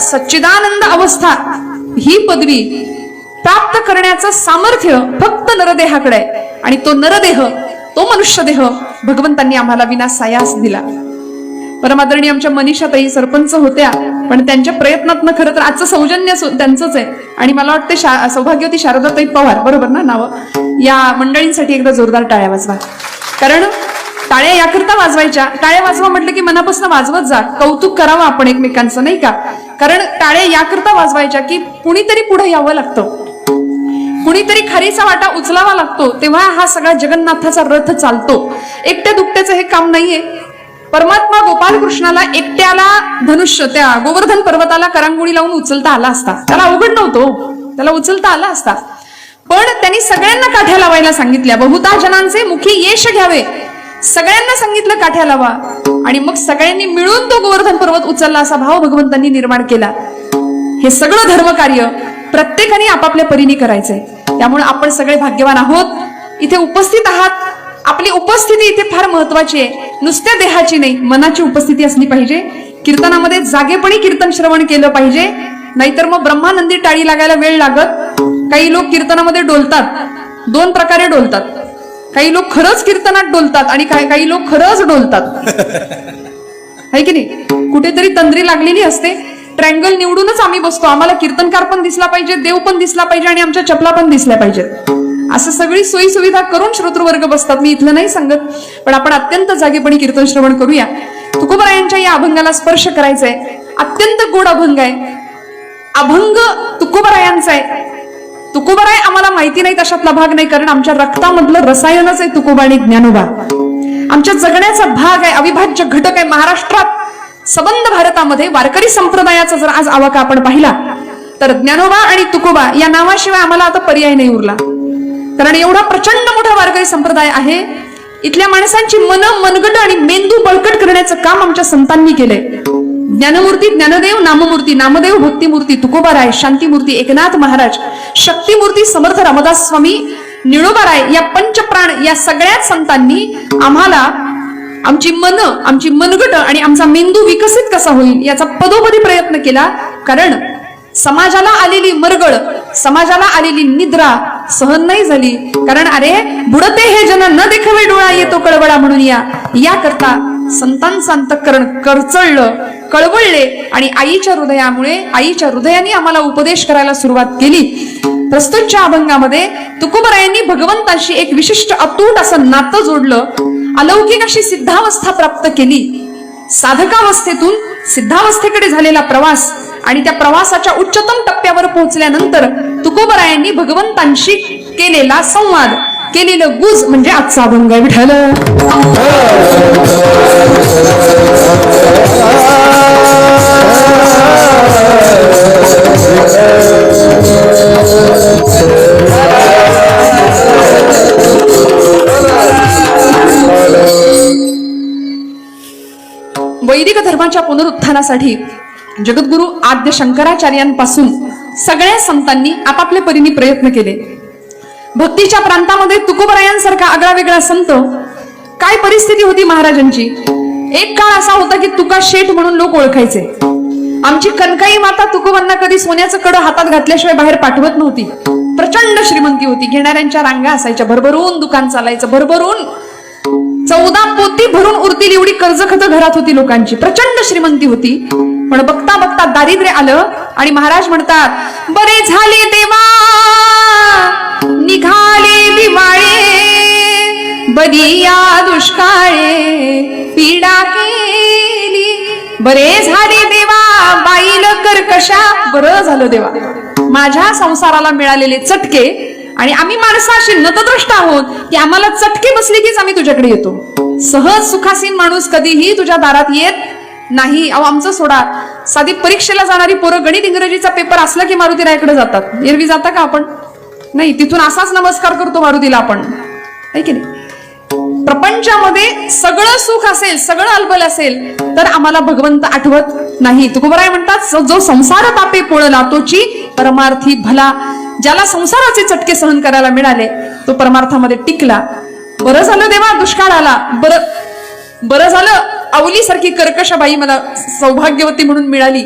सच्चिदानंद अवस्था ही पदवी प्राप्त करण्याचं सामर्थ्य फक्त नरदेहाकडे आहे. आणि तो नरदेह तो मनुष्यदेह भगवंतांनी आम्हाला विना सायास दिला. परमादरणी आमच्या मनीषाताई सरपंच होत्या पण त्यांच्या प्रयत्नातनं खरं तर आजचं सौजन्य त्यांचंच आहे. आणि मला वाटतं शा सौभाग्यवती शारदाताई पवार बरोबर ना नावं? या मंडळींसाठी एकदा जोरदार टाळ्या वाजवा. कारण टाळ्या याकरता वाजवायच्या. टाळ्या वाजवा म्हटलं की मनापासून वाजवत जा. कौतुक करावं आपण एकमेकांचं नाही का? कारण टाळ्या याकरता वाजवायच्या की कुणीतरी पुढे यावं लागतं. कुणीतरी खरीचा वाटा उचलावा लागतो तेव्हा हा सगळा जगन्नाथाचा रथ चालतो. एकट्या दुकट्याचं हे काम नाहीये. परमात्मा गोपाल कृष्णाला एकट्याला धनुष्य त्या गोवर्धन पर्वताला करांगोळी लावून उचलता आला असता. त्याला अवघड नव्हतो हो. त्याला उचलता आला असता. पण त्यांनी सगळ्यांना काठ्या लावायला सांगितल्या. बहुता जनांचे मुखी यश घ्यावे. सगळ्यांना सांगितलं काठ्या लावा. आणि मग सगळ्यांनी मिळून तो गोवर्धन पर्वत उचलला असा भाव भगवंतांनी निर्माण केला. हे सगळं धर्मकार्य प्रत्येकाने आपापल्या परीने करायचंय. त्यामुळे आपण सगळे भाग्यवान आहोत. इथे उपस्थित आहात. आपली उपस्थिती इथे फार महत्वाची आहे. नुसत्या देहाची नाही मनाची उपस्थिती असली पाहिजे. कीर्तनामध्ये जागेपणी कीर्तन श्रवण केलं पाहिजे. नाहीतर मग ब्रह्मानंदी टाळी लागायला वेळ लागत. काही लोक कीर्तनामध्ये डोलतात. दोन प्रकारे डोलतात. काही लोक खरंच कीर्तनात डोलतात आणि काही काही लोक खरंच डोलतात. आहे की नाही? कुठेतरी तंद्री लागलेली असते. ट्रँगल निवडूनच आम्ही बसतो. आम्हाला कीर्तनकार पण दिसला पाहिजे देव पण दिसला पाहिजे आणि आमच्या चपला पण दिसल्या पाहिजेत. असं सगळी सोयी सुविधा करून श्रोतृवर्ग बसतात. मी इथलं नाही सांगत पण आपण अत्यंत जागेपणी कीर्तन श्रवण करूया. तुकोबरायांच्या या अभंगाला स्पर्श करायचा आहे अत्यंत गोड अभंग आहे. अभंग तुकोबरायांचा आहे. तुकोबराय आम्हाला माहिती नाही तशातला भाग नाही कारण आमच्या रक्तामधलं रसायनच आहे तुकोबा आणि ज्ञानोबा. आमच्या जगण्याचा भाग आहे अविभाज्य घटक आहे. महाराष्ट्रात सबंध भारतामध्ये वारकरी संप्रदायाचा जर आज आवाका आपण पाहिला तर ज्ञानोबा आणि तुकोबा या नावाशिवाय आम्हाला आता पर्याय नाही उरला. कारण एवढा प्रचंड मोठा वारकरी संप्रदाय आहे इथल्या माणसांची मन मनगट आणि मेंदू बळकट करण्याचं काम आमच्या संतांनी केलंय. ज्ञानमूर्ती ज्ञानदेव नाममूर्ती नामदेव भक्तिमूर्ती तुकोबाराय शांतीमूर्ती एकनाथ महाराज शक्तिमूर्ती समर्थ रामदास स्वामी निळोबाराय या पंचप्राण या सगळ्याच संतांनी आम्हाला आमची मन आमची मनगट आणि आमचा मेंदू विकसित कसा होईल याचा पदोपदी प्रयत्न केला. कारण समाजाला आलेली मरगळ समाजाला आलेली निद्रा सहन नाही झाली. कारण अरे बुडते हे जन न देखावे डोळा येतो कळवळा म्हणून या. याकरता संतांचं अंतकरण करचळलं. कळवळले आणि आईच्या हृदयामुळे आईच्या हृदयाने आम्हाला उपदेश करायला सुरुवात केली. प्रस्तुतच्या अभंगामध्ये तुकोबरायांनी भगवंताशी एक विशिष्ट अतूट असं नातं जोडलं. अलौकिक अशी सिद्धावस्था प्राप्त केली. साधकावस्थेतून सिद्धावस्थेकडे झालेला प्रवास आणि त्या प्रवासाच्या उच्चतम टप्प्यावर पोहोचल्यानंतर तुकोबरायांनी भगवंतांशी केलेला संवाद केलेलं गुज म्हणजे आजचा अभंग विठल वैदिक धर्माच्या पुनरुत्थानासाठी जगद्गुरु आद्य शंकराचार्यांपासून सगळ्या संतांनी आपापल्या परीने प्रयत्न केले. भक्तीच्या प्रांतामध्ये तुकोबरायांसारखा आगळा वेगळा संत? काय परिस्थिती होती महाराजांची? एक काळ असा होता की तुका शेठ म्हणून लोक ओळखायचे. आमची कनकाई माता तुकोबांना कधी सोन्याचं कडं हातात घातल्याशिवाय बाहेर पाठवत नव्हती. प्रचंड श्रीमंती होती. घेणाऱ्यांच्या रांगा असायच्या. भरभरून दुकान चालायचं. भरभरून चौदा पोती भरून उरतील एवढी कर्ज खत घरात होती लोकांची. प्रचंड श्रीमंती होती. पण बघता बघता दारिद्र्य आलं आणि महाराज म्हणतात बरे झाले देवा कधी या दुष्काळे पीडा केली. बरे झाले देवा बाईल कर्कशा. बरं झालं देवा. माझ्या संसाराला मिळालेले चटके आणि आम्ही माणसं नतदृष्ट आहोत की आम्हाला चटके बसले कीच आम्ही तुझ्याकडे येतो. सहज सुखासीन माणूस कधीही तुझ्या दारात येत नाही. अहो आमचं सोडा. साधी परीक्षेला जाणारी पोरं गणित इंग्रजीचा पेपर असला की मारुतीरायकडे जातात. एरवी जाता का आपण? नाही तिथून असाच नमस्कार करतो मारुतीला आपण. आहे की नाही? प्रपंचामध्ये सगळं सुख असेल सगळं अलबल असेल तर आम्हाला भगवंत आठवत नाही. तुकोबराय म्हणतात "जो- संसार तापे पोळला तोची परमार्थी भला. ज्याला संसाराचे चटके सहन करायला मिळाले तो परमार्थामध्ये टिकला. बरं झालं देवा दुष्काळ आला. बरं बरं झालं आवलीसारखी कर्कशाबाई मला सौभाग्यवती म्हणून मिळाली.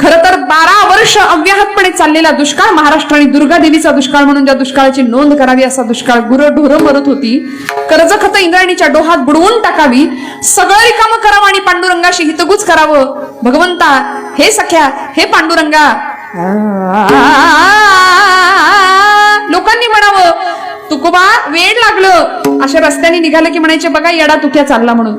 खर तर बारा वर्ष अव्याहतपणे चाललेला दुष्काळ महाराष्ट्र आणि दुर्गा देवीचा दुष्काळ म्हणून ज्या दुष्काळाची नोंद करावी असा दुष्काळ गुरं ढोरं मरत होती कर्ज खत इंद्राणीच्या डोहात बुडवून टाकावी सगळं रिकामं करावं आणि पांडुरंगाशी हितगुज करावं. भगवंता हे सख्या हे पांडुरंगा. लोकांनी म्हणावं तुकोबा वेळ लागलं. अशा रस्त्याने निघालं की म्हणायचे बघा येडा तुक्या चालला म्हणून.